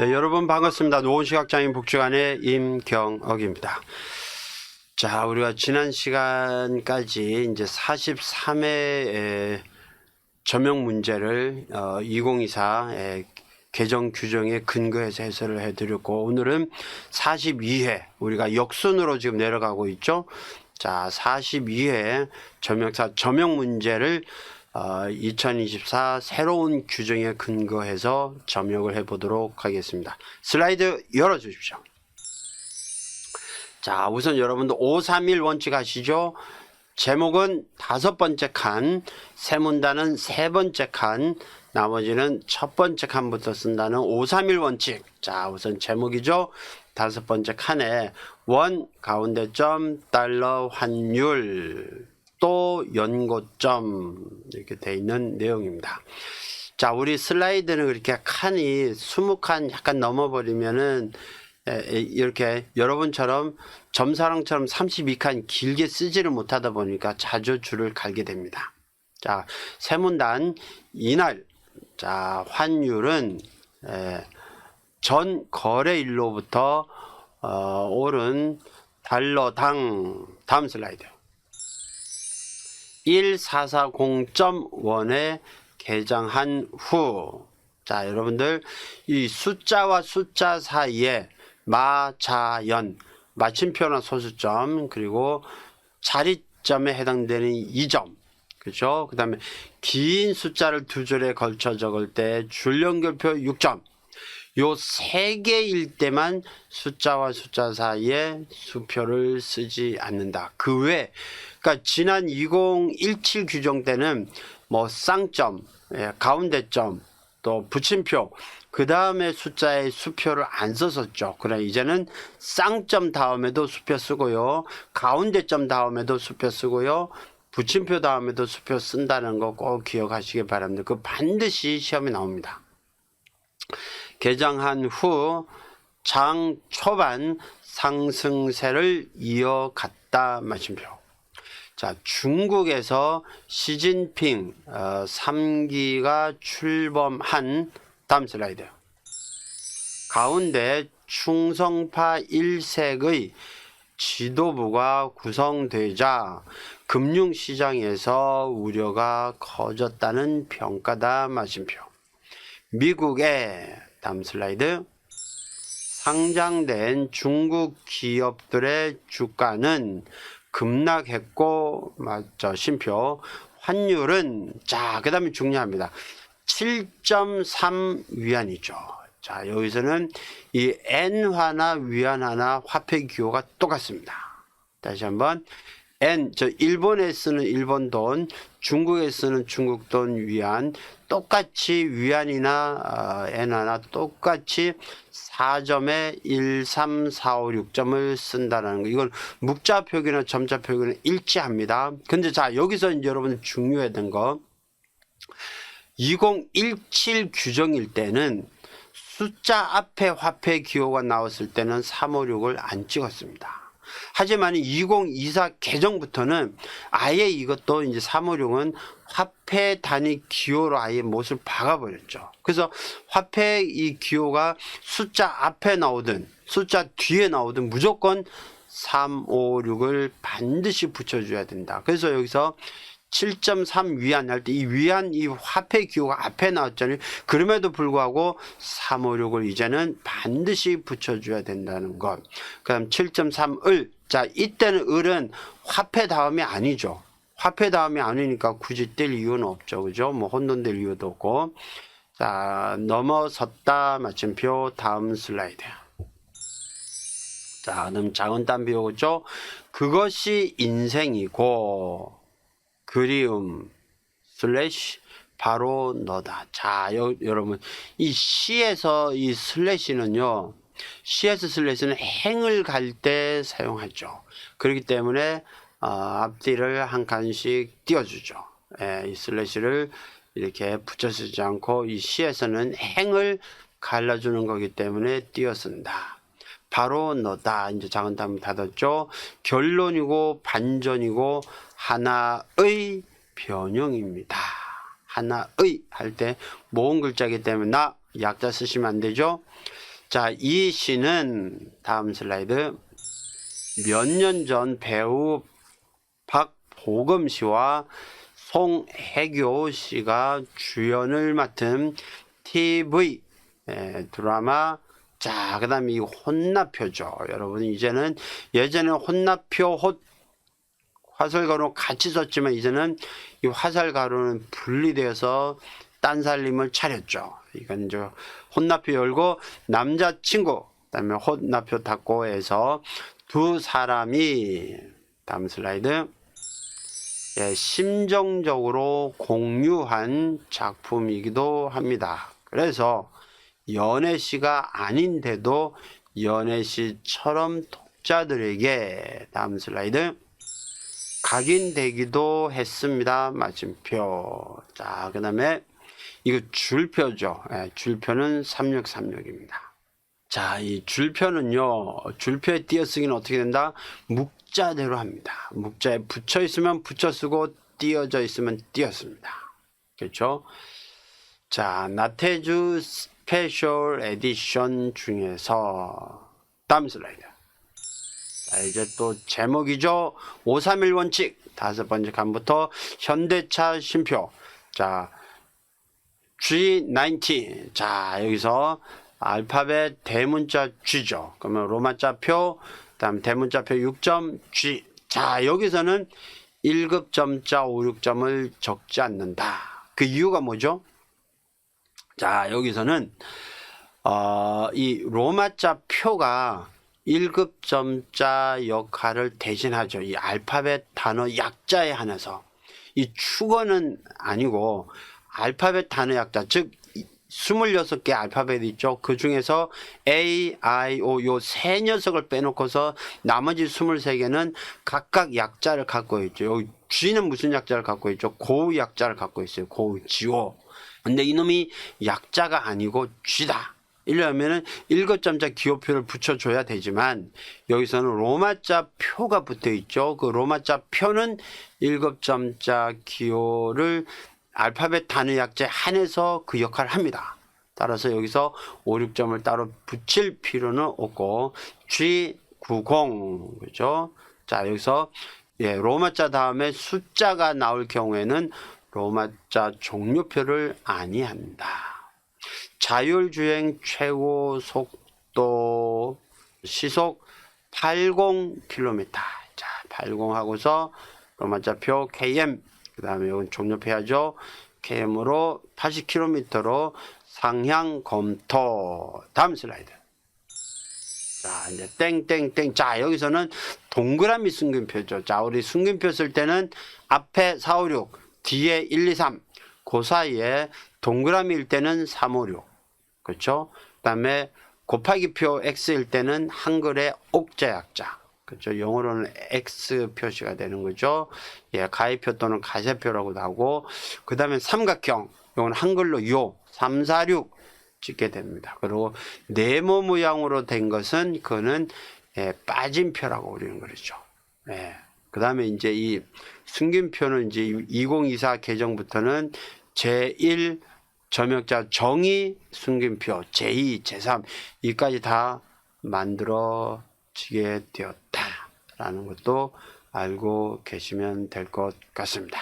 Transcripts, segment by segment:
네, 여러분 반갑습니다. 노원시각장애인 복지관의 임경억입니다. 자, 우리가 지난 시간까지 이제 43회 저명 문제를 어, 2024 에, 개정 규정에 근거해서 해설을 해드렸고 오늘은 42회 우리가 역순으로 지금 내려가고 있죠. 자, 42회 저명사 저명 문제를 어, 2024 새로운 규정에 근거해서 점역을 해보도록 하겠습니다. 슬라이드 열어주십시오. 자, 우선 여러분들 531 원칙 아시죠? 제목은 다섯 번째 칸, 세문단은 세 번째 칸, 나머지는 첫 번째 칸부터 쓴다는 531 원칙. 자, 우선 제목이죠. 다섯 번째 칸에 원 가운데 점 달러 환율 또 연고점 이렇게 돼 있는 내용입니다. 자, 우리 슬라이드는 그렇게 칸이 20칸 약간 넘어버리면은 이렇게 여러분처럼 점사랑처럼 32칸 길게 쓰지를 못하다 보니까 자주 줄을 갈게 됩니다. 자, 세문단 이날 자 환율은 에, 전 거래일로부터 어, 오른 달러당 다음 슬라이드 1440.1에 개장한 후. 자, 여러분들, 이 숫자와 숫자 사이에 마 자 연, 마침표나 소수점, 그리고 자리점에 해당되는 이점 그죠? 그 다음에 긴 숫자를 두 줄에 걸쳐 적을 때 줄연결표 6점. 요 세 개일 때만 숫자와 숫자 사이에 수표를 쓰지 않는다. 그 외, 그러니까 지난 2017 규정 때는 뭐 쌍점, 예, 가운데점, 또 붙임표, 그 다음에 숫자에 수표를 안 썼었죠. 그래 이제는 쌍점 다음에도 수표 쓰고요, 가운데점 다음에도 수표 쓰고요, 붙임표 다음에도 수표 쓴다는 거 꼭 기억하시기 바랍니다. 그 반드시 시험에 나옵니다. 개장한 후 장 초반 상승세를 이어갔다 마침표. 자, 중국에서 시진핑 어, 3기가 출범한 다음 슬라이드. 가운데 충성파 일색의 지도부가 구성되자 금융시장에서 우려가 커졌다는 평가다 마침표. 미국의 다음 슬라이드. 상장된 중국 기업들의 주가는 급락했고 맞죠 심표. 환율은 자 그다음에 중요합니다. 7.3 위안이죠. 자 여기서는 이 엔화나 위안화나 화폐 기호가 똑같습니다. 다시 한번 N 저 일본에 쓰는 일본 돈, 중국에 쓰는 중국 돈 위안 똑같이 위안이나 어, 엔화나 똑같이 4점에 1, 3, 4, 5, 6점을 쓴다는 거. 이건 묵자 표기나 점자 표기는 일치합니다. 근데 자 여기서 여러분 중요했던 거 2017 규정일 때는 숫자 앞에 화폐 기호가 나왔을 때는 356을 안 찍었습니다. 하지만 2024 개정부터는 아예 이것도 이제 356은 화폐 단위 기호로 아예 못을 박아버렸죠. 그래서 화폐 이 기호가 숫자 앞에 나오든 숫자 뒤에 나오든 무조건 356을 반드시 붙여줘야 된다. 그래서 여기서 7.3 위안 할 때 이 위안 이 화폐 기호가 앞에 나왔잖아요. 그럼에도 불구하고 356을 이제는 반드시 붙여줘야 된다는 것. 그다음 7.3을 자 이때는 을은 화폐 다음이 아니죠. 화폐 다음이 아니니까 굳이 뗄 이유는 없죠. 그죠? 뭐 혼돈될 이유도 없고. 자 넘어섰다 마침표 다음 슬라이드. 자 그다음 작은 땀 비오죠. 그것이 인생이고 그리움 슬래시 바로 너다. 자, 여, 여러분 이 시에서 이 슬래시는요. 시에서 슬래시는 행을 갈 때 사용하죠. 그렇기 때문에 어, 앞뒤를 한 칸씩 띄워주죠. 예, 이 슬래시를 이렇게 붙여 쓰지 않고 이 시에서는 행을 갈라주는 거기 때문에 띄어 쓴다. 바로 너다. 이제 작은 땀 닫았죠. 결론이고 반전이고 하나의 변형입니다. 하나의 할 때 모음 글자이기 때문에 나 약자 쓰시면 안 되죠. 자, 이 시는 다음 슬라이드 몇 년 전 배우 박보검 씨와 송혜교 씨가 주연을 맡은 TV 에, 드라마 자, 그 다음에 이 혼나표죠. 여러분 이제는 예전에 혼나표 호 화살가루 같이 썼지만 이제는 이 화살가루는 분리되어서 딴 살림을 차렸죠. 이건 이제 혼나표 열고 남자친구 그다음에 혼나표 닫고 해서 두 사람이 다음 슬라이드 예, 심정적으로 공유한 작품이기도 합니다. 그래서 연애 씨가 아닌데도 연애 씨처럼 독자들에게 다음 슬라이드 각인되기도 했습니다. 마침표. 자, 그 다음에 이거 줄표죠. 예, 줄표는 3636입니다. 자, 이 줄표는요, 줄표의 띄어쓰기는 어떻게 된다? 묵자대로 합니다. 묵자에 붙여 있으면 붙여 쓰고 띄어져 있으면 띄었습니다. 그렇죠? 자, 나태주 스페셜 에디션 중에서 다음 슬라이드. 자, 이제 또 제목이죠. 531 원칙. 다섯 번째 칸부터 현대차 심표. 자, G19. 자, 여기서 알파벳 대문자 G죠. 그러면 로마자 표, 그다음 대문자 표 6점 G. 자, 여기서는 1급 점자 5, 6점을 적지 않는다. 그 이유가 뭐죠? 자, 여기서는 어, 이 로마자 표가 1급 점자 역할을 대신하죠. 이 알파벳 단어 약자에 한해서. 이 축어는 아니고 알파벳 단어 약자, 즉 26개 알파벳 있죠. 그 중에서 A, I, O 요 세 녀석을 빼놓고서 나머지 23개는 각각 약자를 갖고 있죠. 여기 G는 무슨 약자를 갖고 있죠? 고우 약자를 갖고 있어요. 고우, 지오. 근데 이놈이 약자가 아니고 G다. 이러면은 일거점자 기호표를 붙여줘야 되지만 여기서는 로마자 표가 붙어 있죠. 그 로마자 표는 일급점자 기호를 알파벳 단어 약자에 한해서 그 역할을 합니다. 따라서 여기서 5, 6점을 따로 붙일 필요는 없고 G90 그죠? 자 여기서 예, 로마자 다음에 숫자가 나올 경우에는 로마자 종료표를 아니한다. 자율주행 최고 속도 시속 80km. 자, 80 하고서 로마자표 KM. 그 다음에 이건 종료해야죠. KM으로 80km로 상향 검토. 다음 슬라이드. 자, 이제 땡땡땡. 자, 여기서는 동그라미 숨김표죠. 자, 우리 숨김표 쓸 때는 앞에 4, 5, 6, 뒤에 1, 2, 3. 그 사이에 동그라미일 때는 3, 5, 6. 그렇죠? 그다음에 곱하기표 x일 때는 한글의 옥자 약자. 그렇죠? 영어로는 x 표시가 되는 거죠. 예, 가위표 또는 가세표라고도 하고 그다음에 삼각형. 이건 한글로 요 3, 4, 6 찍게 됩니다. 그리고 네모 모양으로 된 것은 그거는 예, 빠진표라고 우리는 그러죠. 예. 그다음에 이제 이 숨김표는 이제 2024 개정부터는 제1 점역자 정의 숨김표 제2, 제3 이까지 다 만들어지게 되었다라는 것도 알고 계시면 될 것 같습니다.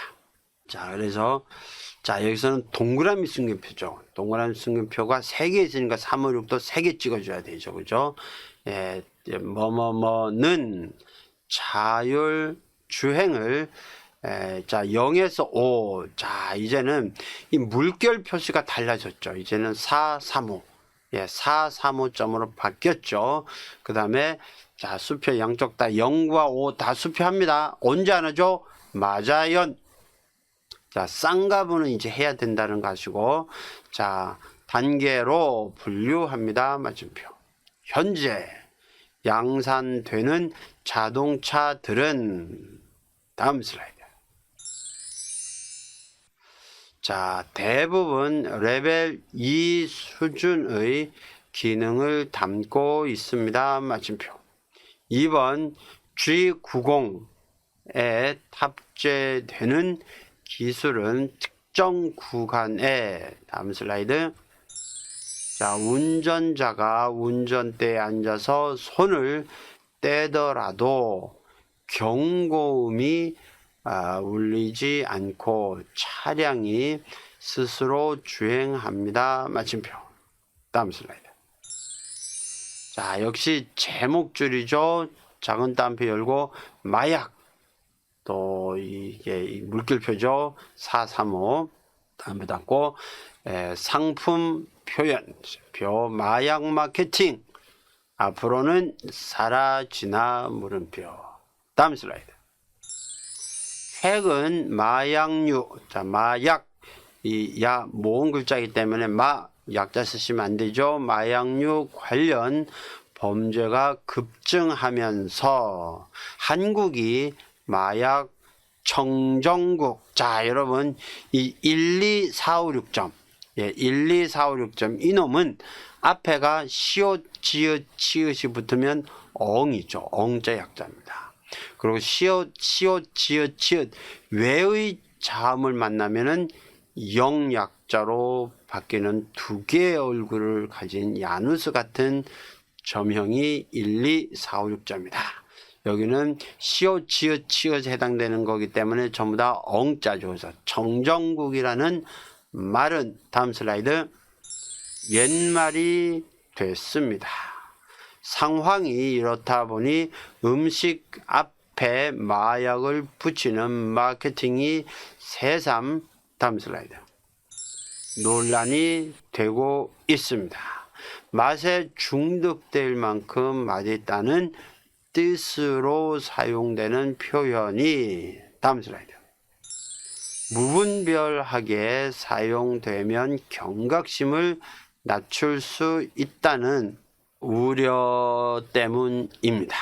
자, 그래서 자, 여기서는 동그라미 숨김표죠. 동그라미 숨김표가 세개 있으니까 3, 5, 6도 세개 찍어줘야 되죠. 그죠? 예, 뭐뭐뭐는 자율 주행을 에, 자 0에서 5. 자 이제는 이 물결 표시가 달라졌죠. 이제는 4, 3, 5. 예, 4, 3, 5점으로 바뀌었죠. 그 다음에 자 수표 양쪽 다 0과 5 다 수표합니다. 언제 안 하죠? 맞아요. 자 쌍가부는 이제 해야 된다는 것이고 자 단계로 분류합니다. 맞춤표. 현재 양산되는 자동차들은 다음 슬라이드. 자, 대부분 레벨 2 수준의 기능을 담고 있습니다. 마침표. 2번 G90에 탑재되는 기술은 특정 구간에 다음 슬라이드 자, 운전자가 운전대에 앉아서 손을 떼더라도 경고음이 아, 울리지 않고 차량이 스스로 주행합니다. 마침표. 다음 슬라이드. 자, 역시 제목줄이죠. 작은 따옴표 열고 마약. 또 이게 이 물결표죠. 435. 다음에 닫고 에, 상품 표현. 표 마약 마케팅. 앞으로는 사라지나 물음표. 다음 슬라이드. 핵은 마약류. 자, 마약. 이 야 모음 글자이기 때문에 마 약자 쓰시면 안 되죠. 마약류 관련 범죄가 급증하면서 한국이 마약 청정국. 자, 여러분 이 1, 2, 4, 5, 6점. 예, 1, 2, 4, 5, 6점. 이놈은 앞에가 시옷, 지읒, 치읓이 붙으면 엉이죠. 엉자 약자입니다. 그리고 시옷, 시옷, 지읒, 치읓 외의 자음을 만나면은 영약자로 바뀌는 두 개의 얼굴을 가진 야누스 같은 점형이 1, 2, 4, 5, 6자입니다. 여기는 시옷, 지읒, 치읓에 해당되는 거기 때문에 전부 다 엉자죠. 그래서 정정국이라는 말은 다음 슬라이드 옛말이 됐습니다. 상황이 이렇다 보니 음식 앞에 마약을 붙이는 마케팅이 새삼 다음 슬라이드 논란이 되고 있습니다. 맛에 중독될 만큼 맛있다는 뜻으로 사용되는 표현이 다음 슬라이드 무분별하게 사용되면 경각심을 낮출 수 있다는 우려 때문입니다.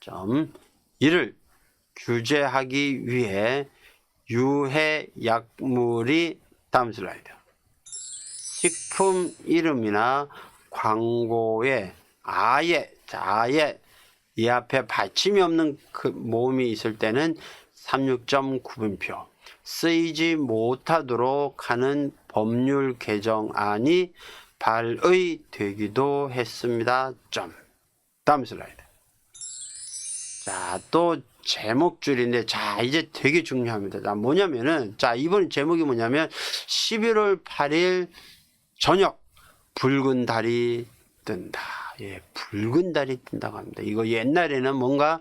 점 이를 규제하기 위해 유해 약물이 다음 슬라이드. 식품 이름이나 광고에 아예 자, 아예 이 앞에 받침이 없는 그 모음이 있을 때는 36점 구분표 쓰이지 못하도록 하는 법률 개정안이 발의 되기도 했습니다. 점. 다음 슬라이드. 자, 또 제목줄인데, 자, 이제 되게 중요합니다. 자, 뭐냐면은, 자, 이번 제목이 뭐냐면, 11월 8일 저녁, 붉은 달이 뜬다. 예, 붉은 달이 뜬다고 합니다. 이거 옛날에는 뭔가,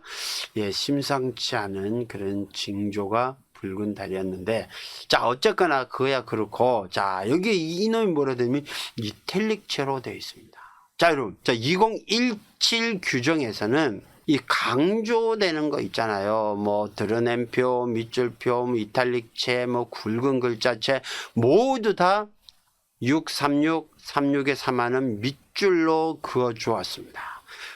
예, 심상치 않은 그런 징조가 붉은 달이었는데, 자, 어쨌거나 그야 그렇고, 자, 여기 이놈이 뭐라 되면, 이탈릭체로 되어 있습니다. 자, 여러분. 자, 2017 규정에서는 이 강조되는 거 있잖아요. 뭐 드러낸 표, 밑줄표, 뭐 이탈릭체, 뭐 굵은 글자체 모두 다 636, 36에 3하는 밑줄로 그어 주었습니다.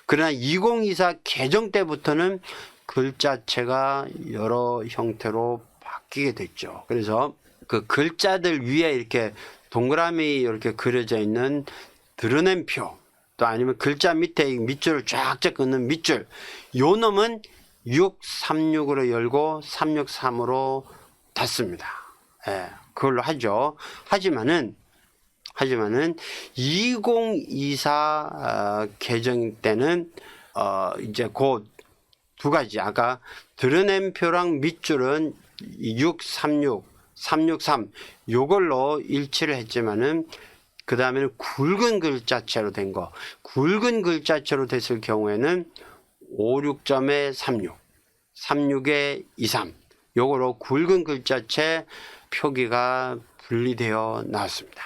그러나 2024 개정 때부터는 글자체가 여러 형태로 바뀌게 됐죠. 그래서 그 글자들 위에 이렇게 동그라미 이렇게 그려져 있는 드러낸 표, 또 아니면 글자 밑에 이 밑줄을 쫙쫙 긋는 밑줄, 요 놈은 636으로 열고 363으로 닫습니다. 예, 그걸로 하죠. 하지만은 하지만은 2024 어, 개정 때는 어, 이제 곧 두 가지 아까 드러낸 표랑 밑줄은 636, 363 요걸로 일치를 했지만은 그 다음에는 굵은 글자체로 된 거. 굵은 글자체로 됐을 경우에는 5, 6점에 36, 36에 23. 요거로 굵은 글자체 표기가 분리되어 나왔습니다.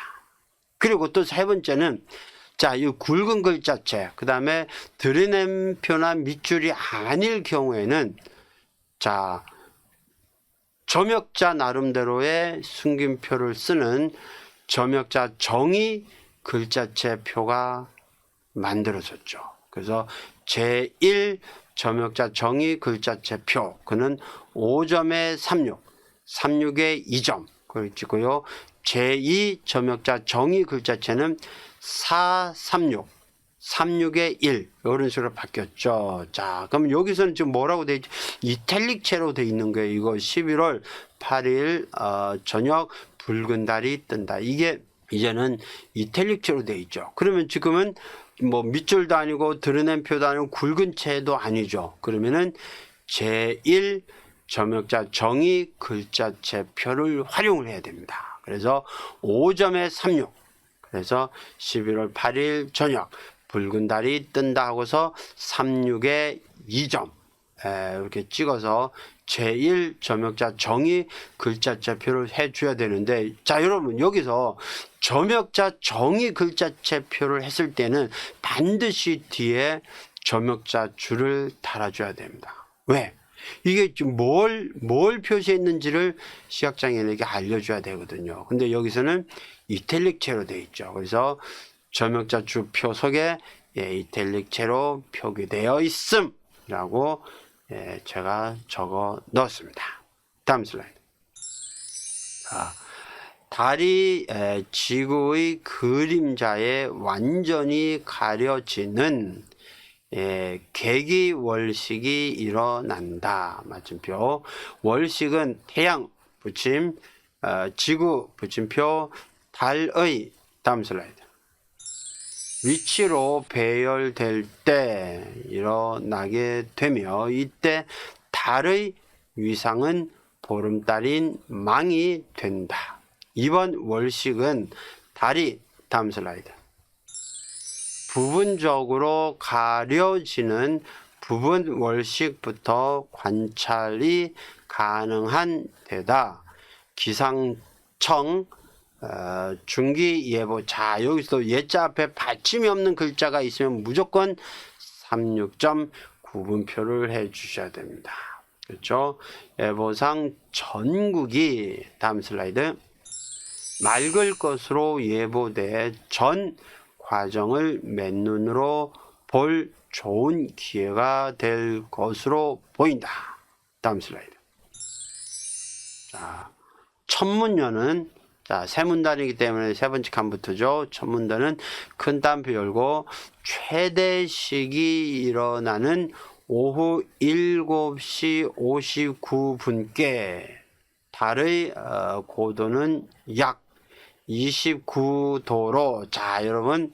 그리고 또 세 번째는 자, 이 굵은 글자체, 그 다음에 드러낸 표나 밑줄이 아닐 경우에는 자, 점역자 나름대로의 숨김표를 쓰는 점역자 정의 글자체 표가 만들어졌죠. 그래서 제1 점역자 정의 글자체 표, 그는 5점에 36, 36에 2점, 그걸 찍고요. 제2 점역자 정의 글자체는 4, 36, 36에 1 이런 식으로 바뀌었죠. 자, 그럼 여기서는 지금 뭐라고 돼 있지? 이탈릭체로 돼 있는 거예요. 이거 11월 8일 어, 저녁 붉은 달이 뜬다. 이게 이제는 이탈릭체로 돼 있죠. 그러면 지금은 뭐 밑줄도 아니고 드러낸 표도 아니고 굵은 채도 아니죠. 그러면은 제1 점역자 정의 글자체 표를 활용을 해야 됩니다. 그래서 5점에 36. 그래서 11월 8일 저녁 붉은 달이 뜬다 하고서 36에 2점 에, 이렇게 찍어서 제1 점역자 정의 글자체표를 해줘야 되는데 자 여러분 여기서 점역자 정의 글자체표를 했을 때는 반드시 뒤에 점역자 줄을 달아줘야 됩니다. 왜? 이게 뭘, 뭘 표시했는지를 시각장애인에게 알려줘야 되거든요. 근데 여기서는 이탈릭체로 되어 있죠. 그래서 점역자 주표 속에 예, 이탈릭체로 표기되어 있음이라고 예, 제가 적어 넣었습니다. 다음 슬라이드. 자, 달이 에, 지구의 그림자에 완전히 가려지는 예, 계기 월식이 일어난다. 맞춤표. 월식은 태양 붙임, 어, 지구 붙임표, 달의 다음 슬라이드. 위치로 배열될 때 일어나게 되며 이때 달의 위상은 보름달인 망이 된다. 이번 월식은 달이 다음 슬라이드. 부분적으로 가려지는 부분 월식부터 관찰이 가능한 데다 기상청 어, 중기 예보 자 여기서 예자 앞에 받침이 없는 글자가 있으면 무조건 36점 구분표를 해 주셔야 됩니다. 그렇죠? 예보상 전국이 다음 슬라이드 맑을 것으로 예보돼 전 과정을 맨눈으로 볼 좋은 기회가 될 것으로 보인다. 다음 슬라이드. 자, 천문년은 자, 세 문단이기 때문에 세 번째 칸부터죠. 첫 문단은 큰 따옴표 열고 최대식이 일어나는 오후 7시 59분께 달의 어, 고도는 약 29도로 자, 여러분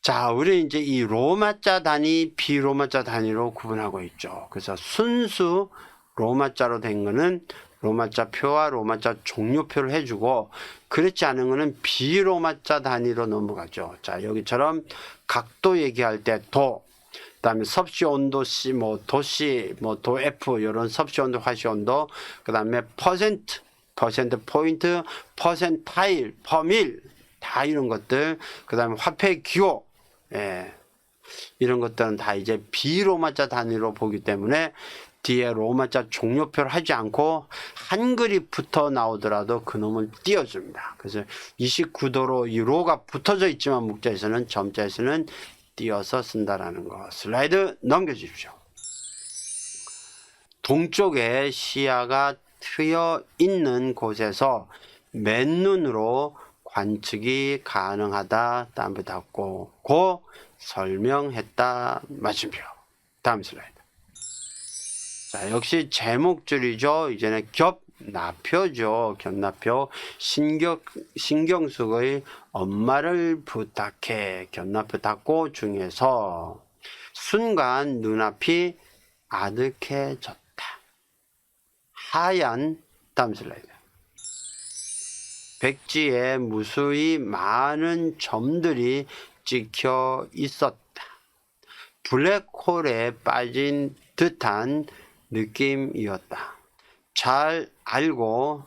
자, 우리 이제 이 로마자 단위, 비로마자 단위로 구분하고 있죠. 그래서 순수 로마자로 된 거는 로마자 표와 로마자 종료표를 해주고 그렇지 않은 거는 비로마자 단위로 넘어가죠. 자 여기처럼 각도 얘기할 때 도, 그다음에 섭씨 온도 C, 뭐 도씨, 뭐도 F 이런 섭씨 온도, 화씨 온도, 그다음에 퍼센트, 퍼센트 포인트, 퍼센타일, 퍼밀 다 이런 것들, 그다음에 화폐 기호, 예. 이런 것들은 다 이제 비로마자 단위로 보기 때문에 뒤에 로마자 종료표를 하지 않고 한글이 붙어 나오더라도 그놈을 띄워줍니다. 그래서 29도로 이 로가 붙어져 있지만 목자에서는 점자에서는 띄어서 쓴다라는 거. 슬라이드 넘겨주십시오. 동쪽에 시야가 트여 있는 곳에서 맨눈으로 관측이 가능하다. 땀부 닫고 고 설명했다. 맞춤표. 다음 슬라이드. 자, 역시 제목줄이죠. 이제는 겹 나표죠. 겹나표. 신경, 신경숙의 엄마를 부탁해. 겹나표 닫고 중에서 순간 눈앞이 아득해졌다. 하얀 다음 슬라이드. 백지에 무수히 많은 점들이 찍혀 있었다. 블랙홀에 빠진 듯한 느낌이었다. 잘 알고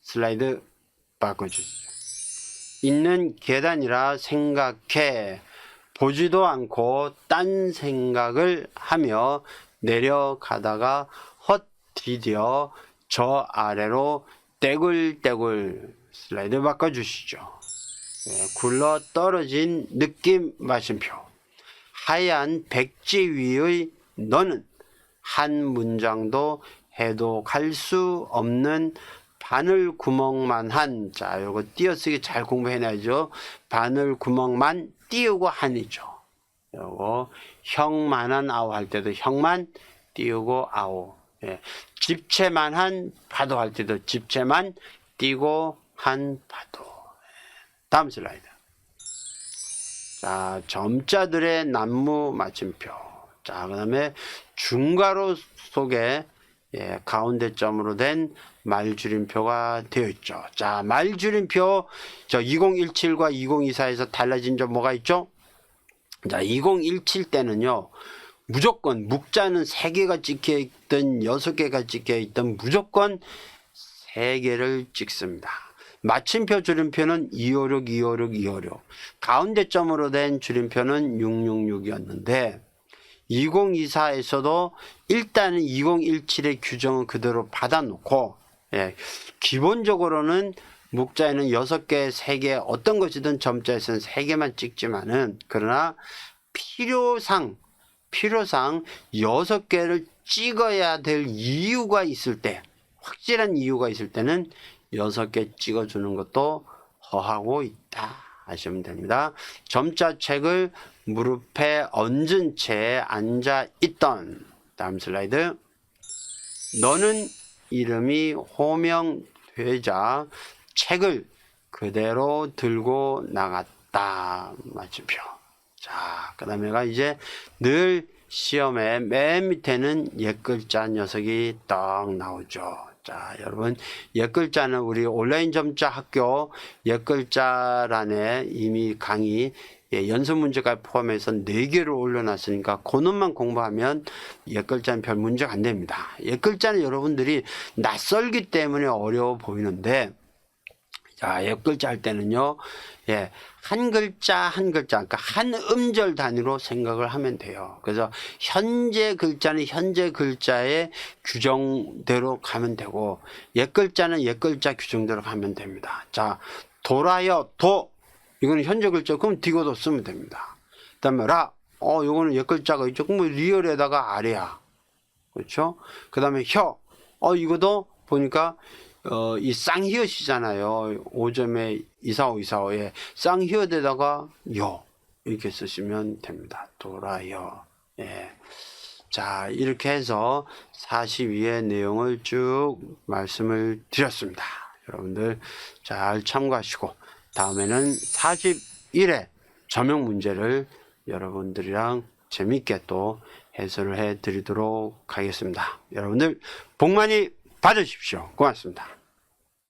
슬라이드 바꿔주시죠. 있는 계단이라 생각해 보지도 않고 딴 생각을 하며 내려가다가 헛디뎌 저 아래로 떼굴떼굴 슬라이드 바꿔주시죠. 네, 굴러 떨어진 느낌 마침표. 하얀 백지 위의 너는 한 문장도 해독할 수 없는 바늘 구멍만 한, 자, 요거 띄어쓰기 잘 공부해놔야죠. 바늘 구멍만 띄우고 한이죠. 요거 형만한 아오 할 때도 형만 띄우고 아오. 예. 집채만 한 파도 할 때도 집채만 띄고 한 파도. 다음 슬라이드. 자, 점자들의 난무 마침표. 자, 그 다음에 중괄호 속에 예, 가운데 점으로 된 말줄임표가 되어 있죠. 자, 말줄임표 저 2017과 2024에서 달라진 점 뭐가 있죠? 자, 2017 때는요. 무조건 묵자는 3개가 찍혀 있든 6개가 찍혀 있든 무조건 3개를 찍습니다. 마침표 줄임표는 256, 256, 256. 가운데 점으로 된 줄임표는 666이었는데 2024에서도 일단은 2017의 규정은 그대로 받아놓고 예, 기본적으로는 묵자에는 6개, 3개 어떤 것이든 점자에서는 3개만 찍지만은 그러나 필요상 필요상 6개를 찍어야 될 이유가 있을 때 확실한 이유가 있을 때는 6개 찍어주는 것도 허하고 있다 하시면 됩니다. 점자 책을 무릎에 얹은 채 앉아 있던 다음 슬라이드. 너는 이름이 호명되자 책을 그대로 들고 나갔다. 맞춤표 자 그 다음에가 이제 늘 시험에 맨 밑에는 옛글자 녀석이 딱 나오죠. 자 여러분 옛글자는 우리 온라인 점자 학교 옛글자란에 이미 강의 예, 연습 문제가 포함해서 네개를 올려놨으니까 그 놈만 공부하면 옛글자는 별 문제가 안 됩니다. 옛글자는 여러분들이 낯설기 때문에 어려워 보이는데 자, 옛글자 할 때는요, 예, 한 글자, 한 글자, 그러니까 한 음절 단위로 생각을 하면 돼요. 그래서 현재 글자는 현재 글자의 규정대로 가면 되고, 옛 글자는 옛 글자 규정대로 가면 됩니다. 자, 돌아요, 도. 이거는 현재 글자, 그럼 디고도 쓰면 됩니다. 그 다음에 라. 어, 이거는 옛 글자가 있죠. 그럼 리얼에다가 아래야. 그렇죠? 그 다음에 혀. 어, 이거도 보니까 어, 이 쌍히읗이잖아요. 5점에 245, 245에 쌍히읗에다가 요 이렇게 쓰시면 됩니다. 돌아요. 예. 자, 이렇게 해서 42의 내용을 쭉 말씀을 드렸습니다. 여러분들 잘 참고하시고 다음에는 41의 저명 문제를 여러분들이랑 재밌게 또 해설을 해 드리도록 하겠습니다. 여러분들 복 많이 받으십시오. 고맙습니다.